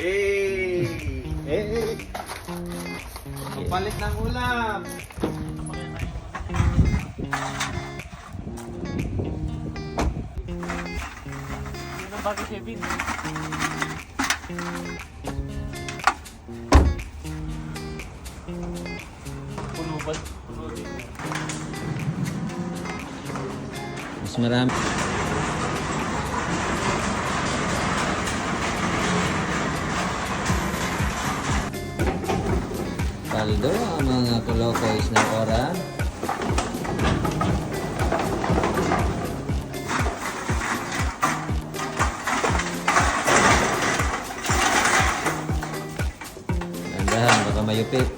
Hey! Hey! Palit ng ulam! Yun ang bago Kevin. Puno ba? Puno din. Mas marami. Paldo ang mga kulokoys ng oran. Dandahan, baka mayupit.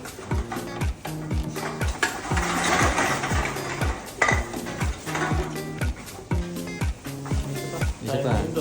Isa pa. Tayo ng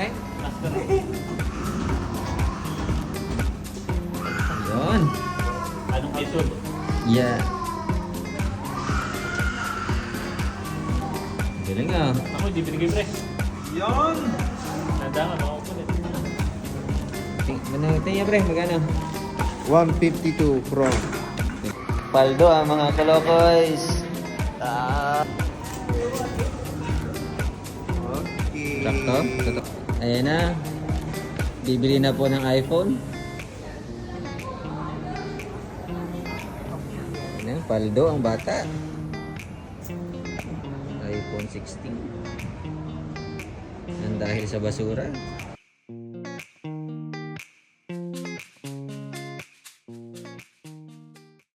Karne? Yun. Anong isod? Yeah. Galing ah. Ako, hindi binigay pre. Yon! Nandangan ako ulit. Ting- Ano, tingnan pre, magkano? 152 from. Paldo ah, mga kalokoys. Ah. Okay. Sakto? Sakto. Ayan na. Bibili na po ng iPhone. Ayan na, paldo ang bata. iPhone 16. Nang dahil sa basura.